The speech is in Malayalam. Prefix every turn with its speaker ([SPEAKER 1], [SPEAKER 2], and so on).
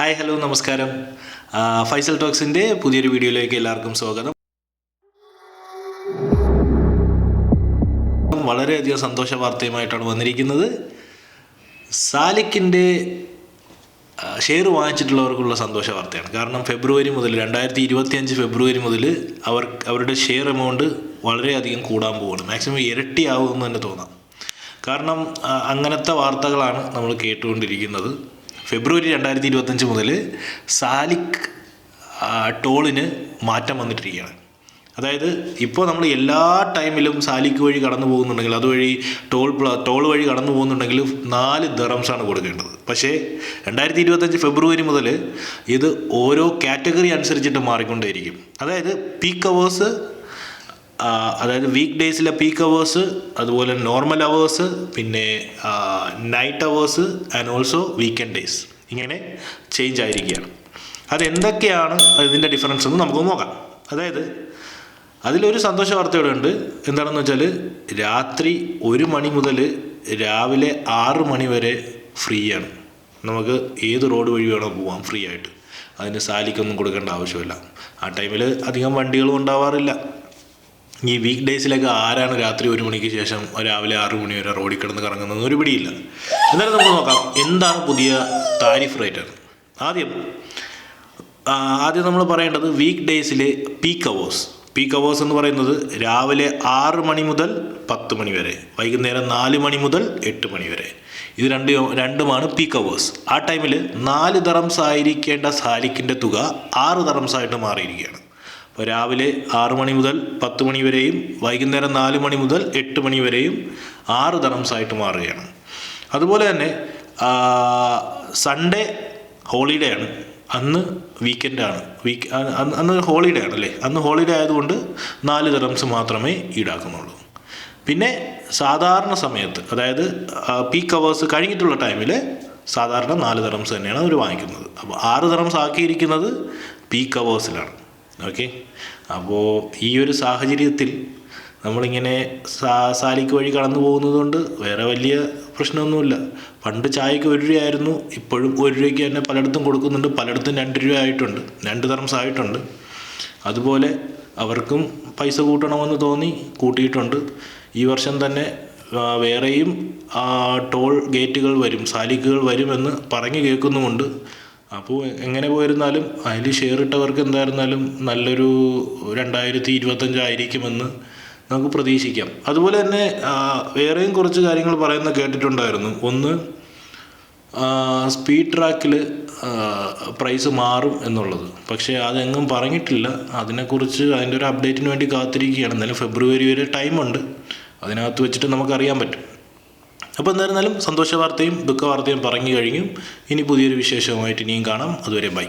[SPEAKER 1] ഹായ് ഹലോ നമസ്കാരം. ഫൈസൽ ടോക്സിന്റെ പുതിയൊരു വീഡിയോയിലേക്ക് എല്ലാവർക്കും സ്വാഗതം. വളരെയധികം സന്തോഷ വാർത്തയുമായിട്ടാണ് വന്നിരിക്കുന്നത്. സാലിക്കിന്റെ ഷെയർ വാങ്ങിച്ചിട്ടുള്ളവർക്കുള്ള സന്തോഷ വാർത്തയാണ്. കാരണം ഫെബ്രുവരി മുതൽ രണ്ടായിരത്തി ഇരുപത്തി അഞ്ച് ഫെബ്രുവരി മുതൽ അവർ അവരുടെ ഷെയർ എമൗണ്ട് വളരെയധികം കൂടാൻ പോവുകയാണ് മാക്സിമം ഇരട്ടിയാവുമെന്ന് തന്നെ തോന്നാം. കാരണം അങ്ങനത്തെ വാർത്തകളാണ് നമ്മൾ കേട്ടുകൊണ്ടിരിക്കുന്നത്. ഫെബ്രുവരി രണ്ടായിരത്തി ഇരുപത്തഞ്ച് മുതൽ സാലിക് ടോളിന് മാറ്റം വന്നിട്ടിരിക്കുകയാണ്. അതായത് ഇപ്പോൾ നമ്മൾ എല്ലാ ടൈമിലും സാലിക്ക് വഴി കടന്നു പോകുന്നുണ്ടെങ്കിൽ അതുവഴി ടോൾ ടോൾ വഴി കടന്നു പോകുന്നുണ്ടെങ്കിൽ നാല് ദറംസാണ് കൊടുക്കേണ്ടത്. പക്ഷേ രണ്ടായിരത്തി ഇരുപത്തഞ്ച് ഫെബ്രുവരി മുതൽ ഇത് ഓരോ കാറ്റഗറി അനുസരിച്ചിട്ട് മാറിക്കൊണ്ടേയിരിക്കും. അതായത് പീക്ക് അവേഴ്സ് അതായത് വീക്ക് ഡേയ്സിലെ പീക്ക് അവേഴ്സ് അതുപോലെ നോർമൽ അവേഴ്സ് പിന്നെ night hours and also weekend days ഇങ്ങനെ ചേഞ്ച് ആയിരിക്കുകയാണ്. അതെന്തൊക്കെയാണ് ഇതിന്റെ ഡിഫറൻസ് എന്ന് നമുക്ക് നോക്കാം. അതായത് അതിലൊരു സന്തോഷ വാർത്ത ഇവിടെ ഉണ്ട് എന്താണെന്ന് വെച്ചാൽ രാത്രി ഒരു മണി മുതൽ രാവിലെ ആറ് മണി വരെ ഫ്രീ ആണ് നമുക്ക് ഏത് റോഡ് വഴി വേണോ പോവാം ഫ്രീ ആയിട്ട് അതിന് സാലിക്കൊന്നും കൊടുക്കേണ്ട ആവശ്യമില്ല. ആ ടൈമിൽ അധികം വണ്ടികളും ഉണ്ടാവാറില്ല. ഈ വീക്ക് ഡേയ്സിലൊക്കെ ആരാണ് രാത്രി ഒരു മണിക്ക് ശേഷം രാവിലെ ആറ് മണി വരെ റോഡിൽ കിടന്ന് കറങ്ങുന്നത് ഒരു പിടിയില്ല. എന്നാലും നമുക്ക് നോക്കാം എന്താണ് പുതിയ താരിഫ് റേറ്റ്? ആദ്യം ആദ്യം നമ്മൾ പറയേണ്ടത് വീക്ക് ഡേയ്സിലെ പീക്ക് അവേഴ്സ് പീക്ക് അവേഴ്സ് എന്ന് പറയുന്നത് രാവിലെ ആറ് മണി മുതൽ പത്ത് മണി വരെ വൈകുന്നേരം നാല് മണി മുതൽ എട്ട് മണി വരെ. ഇത് രണ്ട് രണ്ടുമാണ് പീക്ക് അവേഴ്സ് ആ ടൈമിൽ നാല് ദറംസ് ആയിരിക്കേണ്ട സാലിക്കിന്റെ തുക ആറ് ദറംസ് ആയിട്ട് മാറിയിരിക്കുകയാണ്. അപ്പോൾ രാവിലെ ആറു മണി മുതൽ പത്ത് മണി വരെയും വൈകുന്നേരം നാല് മണി മുതൽ എട്ട് മണി വരെയും ആറ് ആയിട്ട് മാറുകയാണ്. അതുപോലെ തന്നെ സൺഡേ ഹോളിഡേ ആണ് അന്ന് വീക്കെൻഡാണ്. വീക്ക് അന്ന് ഹോളിഡേ ആണ് അല്ലേ? അന്ന് ഹോളിഡേ ആയതുകൊണ്ട് നാല് തറംസ് മാത്രമേ ഈടാക്കുന്നുള്ളൂ. പിന്നെ സാധാരണ സമയത്ത് അതായത് പീക്ക് അവേഴ്സ് കഴിഞ്ഞിട്ടുള്ള ടൈമിൽ സാധാരണ നാല് തറംസ് തന്നെയാണ് അവർ വാങ്ങിക്കുന്നത്. അപ്പോൾ ആറ് തറംസ് ആക്കിയിരിക്കുന്നത് പീക്ക് അവേഴ്സിലാണ് ഓക്കെ അപ്പോൾ ഈ ഒരു സാഹചര്യത്തിൽ നമ്മളിങ്ങനെ സാ സാലിക്ക് വഴി കടന്നു പോകുന്നത് കൊണ്ട് വേറെ വലിയ പ്രശ്നമൊന്നുമില്ല. പണ്ട് ചായക്ക് ഒരു രൂപയായിരുന്നു ഇപ്പോഴും ഒരു രൂപയ്ക്ക് തന്നെ പലയിടത്തും കൊടുക്കുന്നുണ്ട്. പലയിടത്തും രണ്ട് രൂപ ആയിട്ടുണ്ട് രണ്ട് തരംസ് ആയിട്ടുണ്ട് അതുപോലെ അവർക്കും പൈസ കൂട്ടണമെന്ന് തോന്നി കൂട്ടിയിട്ടുണ്ട്. ഈ വർഷം തന്നെ വേറെയും ടോൾ ഗേറ്റുകൾ വരും സാലിക്കുകൾ വരുമെന്ന് പറഞ്ഞു കേൾക്കുന്നുമുണ്ട്. അപ്പോൾ എങ്ങനെ പോയിരുന്നാലും അതിൽ ഷെയർ ഇട്ടവർക്ക് എന്തായിരുന്നാലും നല്ലൊരു രണ്ടായിരത്തി ഇരുപത്തഞ്ചായിരിക്കുമെന്ന് നമുക്ക് പ്രതീക്ഷിക്കാം. അതുപോലെ തന്നെ വേറെയും കുറച്ച് കാര്യങ്ങൾ പറയുന്ന കേട്ടിട്ടുണ്ടായിരുന്നു. ഒന്ന് സ്പീഡ് ട്രാക്കിൽ പ്രൈസ് മാറും എന്നുള്ളത്. പക്ഷേ അതെങ്ങും പറഞ്ഞിട്ടില്ല. അതിനെക്കുറിച്ച് അതിന്റെ ഒരു അപ്ഡേറ്റിന് വേണ്ടി കാത്തിരിക്കുകയാണ്. എന്നാലും ഫെബ്രുവരി വരെ ടൈമുണ്ട് അതിനകത്ത് വെച്ചിട്ട് നമുക്കറിയാൻ പറ്റും. അപ്പോൾ എന്തായിരുന്നാലും സന്തോഷ വാർത്തയും ദുഃഖ വാർത്തയും പറഞ്ഞു കഴിഞ്ഞു. ഇനി പുതിയൊരു വിശേഷവുമായിട്ട് ഇനിയും കാണാം. അതുവരെ ബൈ.